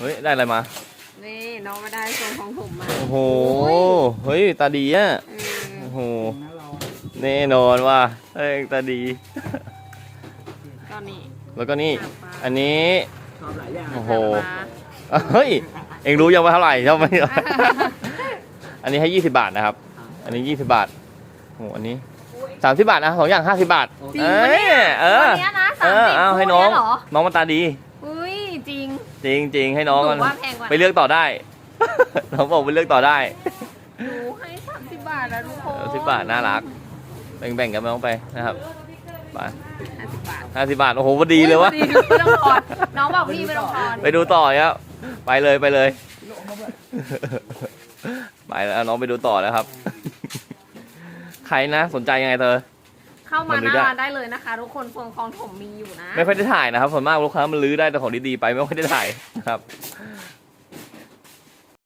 เฮ้ย ได้อะไรมา นี่น้องมาได้ส่วนของผมมา โอ้โห เฮ้ย ตาดีอะ เออโอ้โห แน่นอนว่าเอ้ยตาดี ก็นี่แล้วก็นี่ อันนี้ ชอบหลายอย่างโอ้โหปลาเฮ้ย เอ็งรู้ยังว่าเท่าไหร่ใช่ไหมอันนี้ให้ยี่สิบาทนะครับ อันนี้ยี่สิบาท โอ้โห อันนี้สามสิบาทนะสองอย่างห้าสิบาทจริงเอ้ปะเนี่ยยเออตัวเนี้ยนะเอสามอสิบเอาให้คู่น้องเยเหรอน้องมันตาดีอุ้ย จริง จริงจริงให้น้องหมันนูว่าแพงกว่าไปเลือกต่อได้ น้องบอกไปเลือกต่อได้หนูให้สามสิบบาทนะทุกคนสิบบาทน่ารัก แบ่งๆกันน้องไปนะครับไปห้าสิบบาทห้าสิบบาทโอ้โหพอดีเลยวะ อุ๊พอดีไม่ต้องทอนน้องบอกพี่ไม่ต้องทอนไปดูต่อครับ ไปเลยไปเลย ไปแล้วน้องไปดูต่อแล้วครับ ใครนะสนใจยังไงเธอ เข้ามามันหลื้อน้าได้ร้านได้เลยนะคะ ทุกคนเฟืองคลองถมมีอยู่นะ ไม่ค่อยได้ถ่ายนะครับส่วนมากลูกค้ามันลื้อได้แต่ของดีๆไปไม่ค่อยได้ถ่ายนะครับ